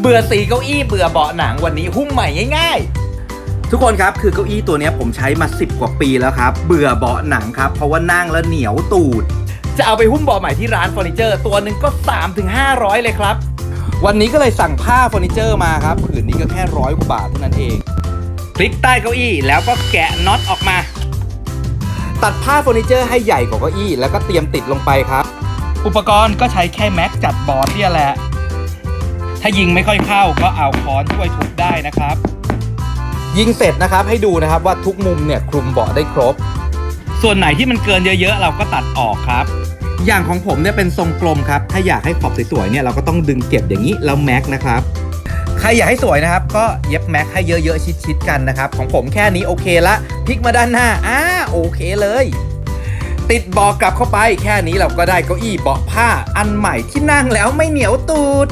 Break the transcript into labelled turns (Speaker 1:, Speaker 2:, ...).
Speaker 1: เบื่อสีเก้าอี้เบื่อเบาะหนังวันนี้หุ้มใหม่ง่าย
Speaker 2: ทุกคนครับคือเก้าอี้ตัวเนี้ยผมใช้มา 10 กว่าปีแล้วครับ เบื่อเบาะหนังครับ เพราะว่านั่งแล้วเหนียวตูด
Speaker 1: ๆจะเอาไปหุ้มเบาะใหม่ที่ร้านเฟอร์นิเจอร์ ตัวหนึ่งก็ 3-500 เลยครับ
Speaker 2: วันนี้ก็เลยสั่งผ้าเฟอร์นิเจอร์มาครับผืนนี้ก็แค่ร้อยกว่าบาทเท่านั้นเอง
Speaker 1: คลิกใต้เก้าอี้แล้วก็แกะน็อตออกมา
Speaker 2: ตัดผ้าเฟอร์นิเจอร์ให้ใหญ่กว่าเก้าอี้แล้วก็เตรียมติดลงไปครับ
Speaker 1: อุปกรณ์ก็ใช้แค่แม็กจัดบอร์ดเนี่ยแหละ ถ้ายิงไม่ค่อยเข้าก็เอาค้อนช่วยทุบได้นะครับ
Speaker 2: ยิงเสร็จนะครับให้ดูนะครับว่าทุกมุมเนี่ยคลุมเบาะได้ครบ
Speaker 1: ส่วนไหนที่มันเกินเยอะๆ เราก็ตัดออกครับ
Speaker 2: อย่างของผมเนี่ยเป็นทรงกลมครับ ถ้าอยากให้ขอบสวยๆเนี่ยเราก็ต้องดึงเก็บอย่างนี้แล้วแม็กนะครับใครอยากให้สวยนะครับ ก็เย็บแม็กให้เยอะๆชิดๆกันนะครับ ของผมแค่นี้โอเคละพลิกมาด้านหน้าอ่าโอเคเลย ติดเบอกกลับเข้าไปแค่นี้เราก็ได้เก้าอี้เบาะผ้าอันใหม่ที่นั่งแล้วไม่เหนียวตูด